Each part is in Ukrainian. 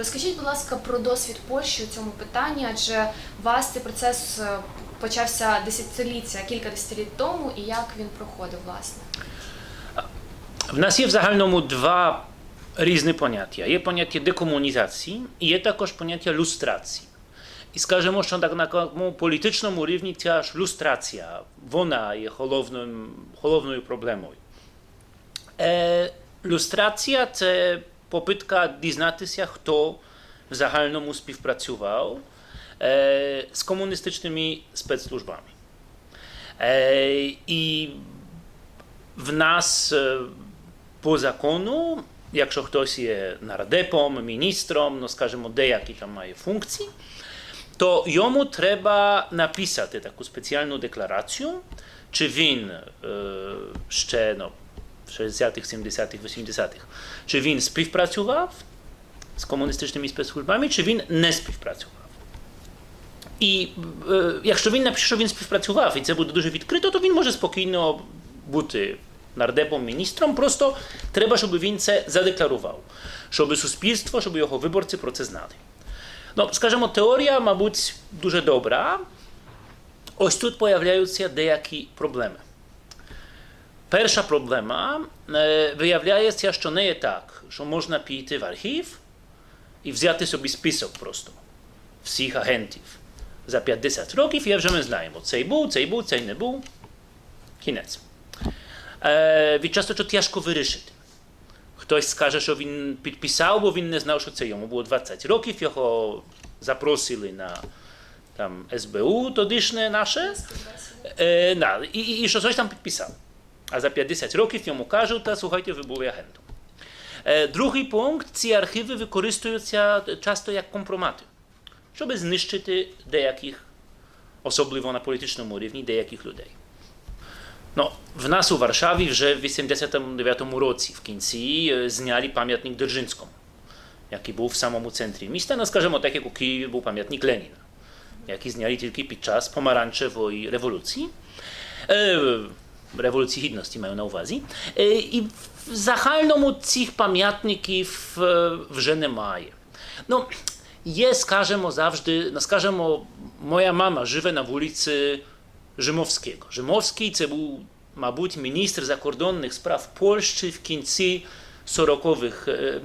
Розкажіть, будь ласка, про досвід Польщі у цьому питанні, адже у вас цей процес е, почався десятиліття, кілька десятиліть тому, і як він проходив, власне? В нас є в загальному два різні поняття. Є поняття декомунізації і є також поняття люстрації. І скажемо, що так на політичному рівні ця ж люстрація, вона є головним, головною проблемою. Е, люстрація це попитка дізнатися, хто в загальному співпрацював е, з комуністичними спецслужбами. Е, і в нас е, по закону, якщо хтось є нардепом, міністром, ну скажімо, деякі там має функції, то йому треба написати таку спеціальну декларацію, чи він е, ще ну, в 60-х, 70-х, 80-х, чи він співпрацював з комуністичними спецслужбами, чи він не співпрацював. І е, якщо він напише, що він співпрацював, і це буде дуже відкрито, то він може спокійно бути нардепом, міністром. Просто треба, щоб він це задекларував, щоб суспільство, щоб його виборці про це знали. Ну, скажімо, теорія, мабуть, дуже добра. Ось тут появляються деякі проблеми. Перша проблема е, виявляється, що не є так, що можна піти в архів і взяти собі список просто всіх агентів за 50 років, і вже ми знаємо, цей був, цей був, цей не був. Кінець. Е, від часу що тяжко вирішити. Хтось скаже, що він підписав, бо він не знав, що це йому було 20 років, його запросили на там, СБУ тодішнє наше, е, да, і, і, і що щось там підписав. А за 50 років йому кажуть, та слухайте, ви були агентом. Е, другий пункт, ці архіви використовуються часто як компромати, щоб знищити деяких, особливо на політичному рівні, деяких людей. No, w nas u Warszawie вже w 89 році в кінці е, зняли пам'ятник Держинському, який був в самому центрі міста. Ну, скажімо, так як у Києві був пам'ятник Леніна, який зняли тільки під час помаранчевої революції. Е, революції гідності маю на увазі. Е, і в загальному цих пам'ятників е, вже немає. Ну, є, скажімо, завжди, no, скажімо, моja mama живе на вулиці Rzymowskiego. Rzymowski це був, мабуть, міністр закордонних справ Польщі в кінці 40-х е,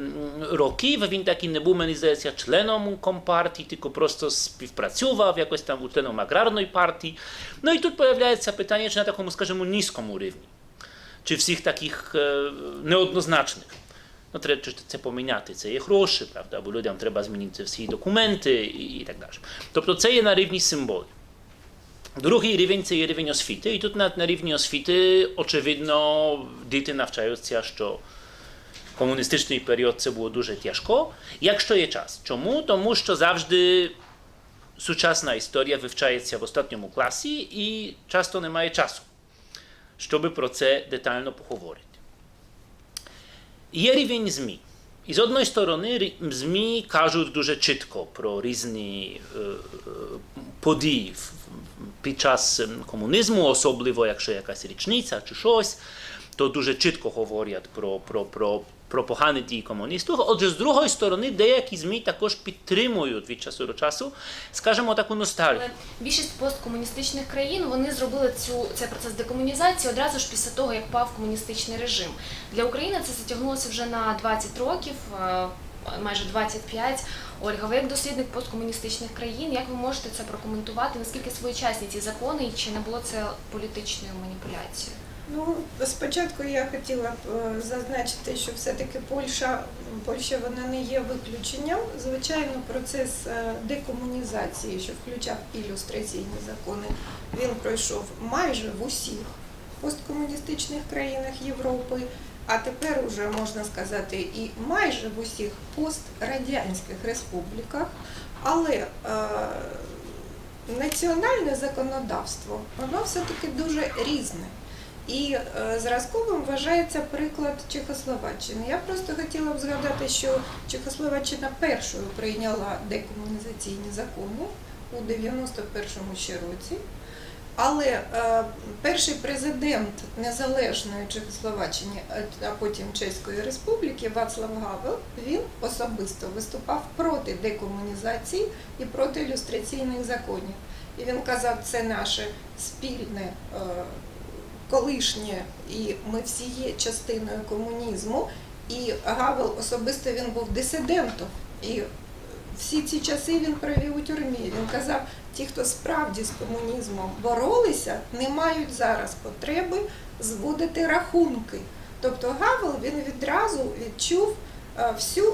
років. Він такий не був, мені здається, членом компартії, тільки просто співпрацював, якось там був членом аграрної партії. Ну і тут появляється питання, чи на такому, скажімо, низькому рівні, чи всіх таких е, неоднозначних. Ну, треба чи це поміняти, це є гроші, правда, бо людям треба змінити всі документи і, і так далі. Тобто це є на рівні символів. Другий рівень це є рівень освіти, і тут на, на рівні освіти, очевидно, діти навчаються, що комуністичний період це було дуже тяжко, якщо є час. Чому? Тому що завжди сучасна історія вивчається в останньому класі і часто немає часу, щоб про це детально поговорити. Є рівень ЗМІ. І з одної сторони, ЗМІ кажуть дуже чітко про різні е, е, події під час ем, комунізму, особливо якщо якась річниця чи щось, то дуже чітко говорять про, про, про, про погані дії комуністів. Отже, з другої сторони, деякі ЗМІ також підтримують від часу до часу, скажімо, таку ностальгію. Але більшість посткомуністичних країн вони зробили цю цей процес декомунізації одразу ж після того, як пав комуністичний режим. Для України це затягнулося вже на 20 років, е, майже 25. Ольга, ви як дослідник посткомуністичних країн, як ви можете це прокоментувати? Наскільки своєчасні ці закони і чи не було це політичною маніпуляцією? Ну, спочатку я хотіла б е, зазначити, що все-таки Польща, Польща вона не є виключенням. Звичайно, процес е, декомунізації, що включав ілюстраційні закони, він пройшов майже в усіх посткомуністичних країнах Європи, а тепер уже можна сказати і майже в усіх пострадянських республіках. Але е, національне законодавство, воно все-таки дуже різне. І е, зразковим вважається приклад Чехословаччини. Я просто хотіла б згадати, що Чехословаччина першою прийняла декомунізаційні закони у 91-му ще році. Але е, перший президент незалежної Чехословаччини, а- а потім Чеської Республіки Вацлав Гавел, він особисто виступав проти декомунізації і проти ілюстраційних законів. І він казав, це наше спільне е, колишнє, і ми всі є частиною комунізму. І Гавел особисто він був дисидентом. І всі ці часи він провів у тюрмі. Він казав, ті, хто справді з комунізмом боролися, не мають зараз потреби зводити рахунки. Тобто Гавел він відразу відчув е, всю е,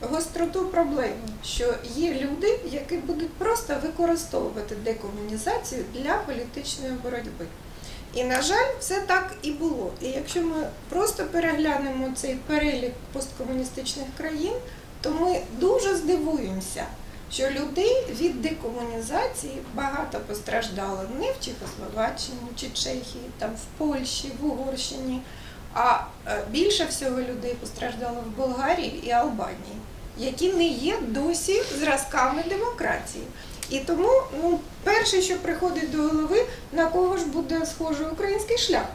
гостроту проблеми, що є люди, які будуть просто використовувати декомунізацію для політичної боротьби. І, на жаль, все так і було. І якщо ми просто переглянемо цей перелік посткомуністичних країн, то ми дуже здивуємося, що людей від декомунізації багато постраждало не в Чехословаччині чи Чехії, там в Польщі, в Угорщині, а е, більше всього людей постраждало в Болгарії і Албанії, які не є досі зразками демократії. І тому ну, перше, що приходить до голови, на кого ж буде схожий український шлях?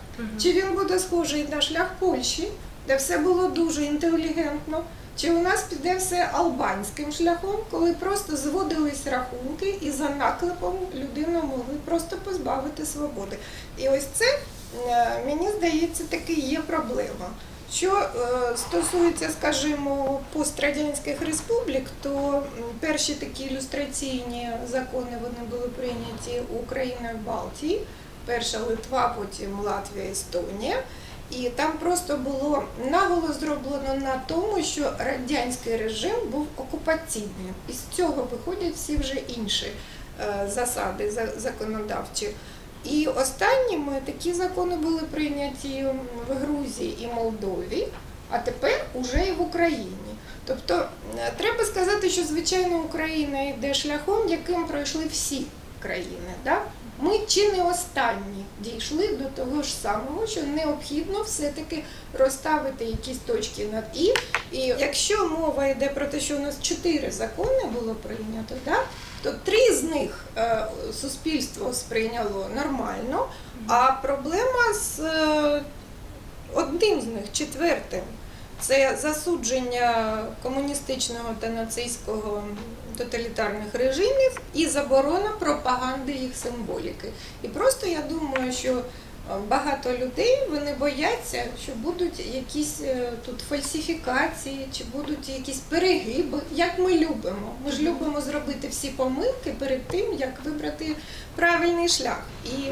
Чи він буде схожий на шлях Польщі, де все було дуже інтелігентно? Чи у нас піде все албанським шляхом, коли просто зводились рахунки і за наклепом людину могли просто позбавити свободи? І ось це, е, мені здається, таки є проблема. Що е, стосується, скажімо, пострадянських республік, то перші такі ілюстраційні закони вони були прийняті Україною в Балтії, перша Литва, потім Латвія, Естонія. І там просто було наголос зроблено на тому, що радянський режим був окупаційним. І з цього виходять всі вже інші е, засади законодавчі. І останніми такі закони були прийняті в Грузії і Молдові, а тепер уже і в Україні. Тобто е, треба сказати, що звичайно Україна йде шляхом, яким пройшли всі країни. Да? Ми чи не останні дійшли до того ж самого, що необхідно все-таки розставити якісь точки над і. І якщо мова йде про те, що у нас чотири закони було прийнято, да? То три з них е, суспільство сприйняло нормально, а проблема з е, одним з них, четвертим, це засудження комуністичного та нацистського тоталітарних режимів і заборона пропаганди їх символіки. І просто я думаю, що багато людей вони бояться, що будуть якісь е, тут фальсифікації, чи будуть якісь перегиби, як ми любимо. Ми ж любимо зробити всі помилки перед тим, як вибрати правильний шлях. І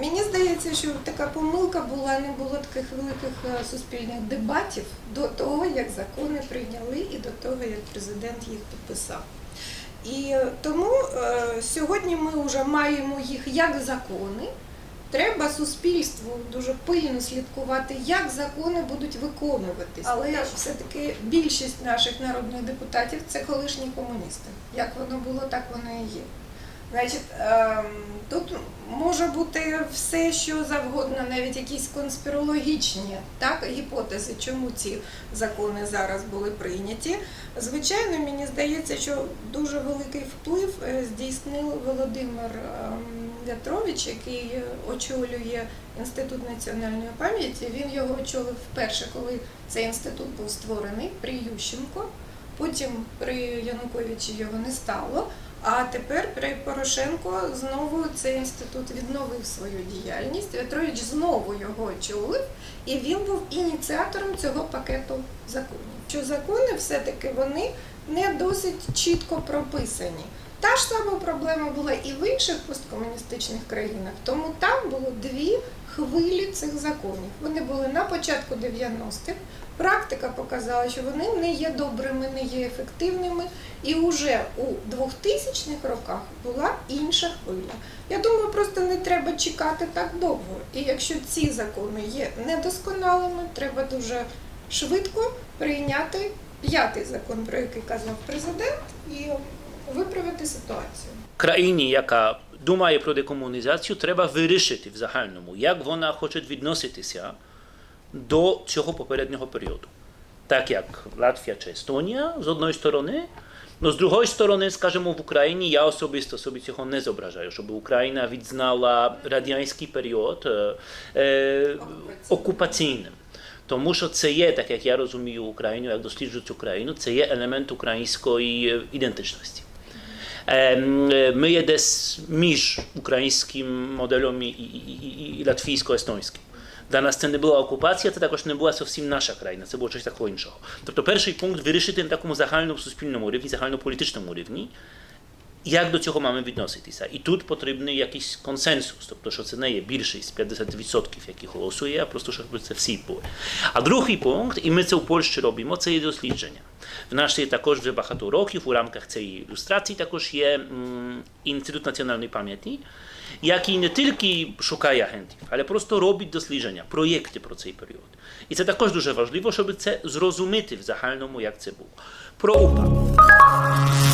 Мені здається, що така помилка була, не було таких великих е, суспільних дебатів до того, як закони прийняли, і до того, як президент їх підписав. І тому е, сьогодні ми вже маємо їх як закони. Треба суспільству дуже пильно слідкувати, як закони будуть виконуватись. Але все-таки більшість наших народних депутатів це колишні комуністи. Як воно було, так воно і є. Значить, ем, тут може бути все, що завгодно, навіть якісь конспірологічні так, гіпотези, чому ці закони зараз були прийняті. Звичайно, мені здається, що дуже великий вплив е, здійснив Володимир ем, В'ятрович, який е, очолює Інститут національної пам'яті. Він його очолив вперше, коли цей інститут був створений при Ющенко. Потім при Януковичі його не стало. А тепер при Порошенко знову цей інститут відновив свою діяльність. В'ятрович знову його очолив, і він був ініціатором цього пакету законів. Що закони все-таки вони не досить чітко прописані. Та ж сама проблема була і в інших посткомуністичних країнах, тому там було дві хвилі цих законів. Вони були на початку 90-х. Практика показала, що вони не є добрими, не є ефективними. І вже у 2000-х роках була інша хвиля. Я думаю, просто не треба чекати так довго. І якщо ці закони є недосконалими, треба дуже швидко прийняти п'ятий закон, про який казав президент, і виправити ситуацію. країні, яка думає про декомунізацію, треба вирішити в загальному, як вона хоче відноситися до цього попереднього періоду. Так як Латвія чи Естонія з одної сторони, No z другої сторони, скажімо, в Україні я особисто собі цього не зображаю, щоб Україна відзнала радянський період е, е, окупаційним. Тому що це є, так як я розумію Україну, як досліджую цю країну, це є елемент української ідентичності. Ем, е, Ми є десь між українським моделем і, і, і, і латвійсько-естонським. Для нас це не була окупація, це також не була зовсім наша країна, це було щось такого іншого. Тобто перший пункт вирішити на такому загальному суспільному рівні, загальнополітичному рівні, як до цього маємо відноситися. І тут потрібний якийсь консенсус, тобто, що це не є більшість 50%, які голосує, а просто щоб це всі були. А другий пункт, і ми це в Польщі робимо, це є дослідження. В нас є також вже багато років у рамках цієї ілюстрації також є м, Інститут національної пам'яті, який не тільки шукає агентів, але просто робить дослідження, проєкти про цей період. І це також дуже важливо, щоб це зрозуміти в загальному, як це було. Про УПА.